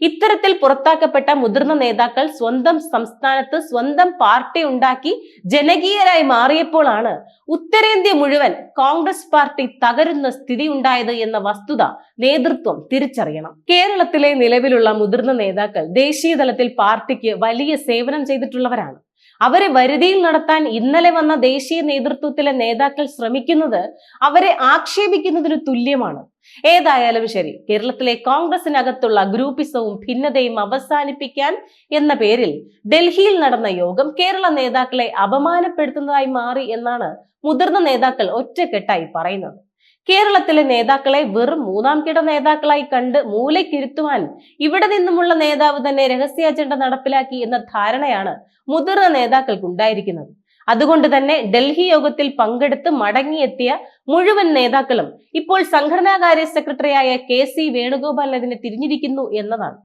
ഇത്തരത്തിൽ പുറത്താക്കപ്പെട്ട മുതിർന്ന നേതാക്കൾ സ്വന്തം സംസ്ഥാനത്ത് സ്വന്തം പാർട്ടി ഉണ്ടാക്കി ജനകീയരായി മാറിയപ്പോഴാണ് ഉത്തരേന്ത്യ മുഴുവൻ കോൺഗ്രസ് പാർട്ടി തകരുന്ന സ്ഥിതി ഉണ്ടായത് എന്ന വസ്തുത നേതൃത്വം തിരിച്ചറിയണം. കേരളത്തിലെ നിലവിലുള്ള മുതിർന്ന നേതാക്കൾ ദേശീയ തലത്തിൽ പാർട്ടിക്ക് വലിയ സേവനം ചെയ്തിട്ടുള്ളവരാണ്. അവരെ വരുതിയിൽ നടത്താൻ ഇന്നലെ വന്ന ദേശീയ നേതൃത്വത്തിലെ നേതാക്കൾ ശ്രമിക്കുന്നത് അവരെ ആക്ഷേപിക്കുന്നതിന് തുല്യമാണ്. ഏതായാലും ശരി. കേരളത്തിലെ കോൺഗ്രസിനകത്തുള്ള ഗ്രൂപ്പിസവും ഭിന്നതയും അവസാനിപ്പിക്കാൻ എന്ന പേരിൽ ഡൽഹിയിൽ നടന്ന യോഗം കേരള നേതാക്കളെ അപമാനപ്പെടുത്തുന്നതായി മാറി എന്നാണ് മുതിർന്ന നേതാക്കൾ ഒറ്റക്കെട്ടായി പറയുന്നത്. കേരളത്തിലെ നേതാക്കളെ വെറും മൂന്നാം കിട നേതാക്കളായി കണ്ട് മൂലയ്ക്കിരുത്തുവാൻ ഇവിടെ നിന്നുമുള്ള നേതാവ് തന്നെ രഹസ്യ അജണ്ട നടപ്പിലാക്കി എന്ന ധാരണയാണ് മുതിർന്ന നേതാക്കൾക്കുണ്ടായിരിക്കുന്നത്. അതുകൊണ്ട് തന്നെ ഡൽഹി യോഗത്തിൽ പങ്കെടുത്ത് മടങ്ങിയെത്തിയ മുഴുവൻ നേതാക്കളും ഇപ്പോൾ സംഘടനാകാര്യ സെക്രട്ടറിയായ കെ സി വേണുഗോപാലിനെതിരെ തിരിഞ്ഞിരിക്കുന്നു എന്നതാണ്.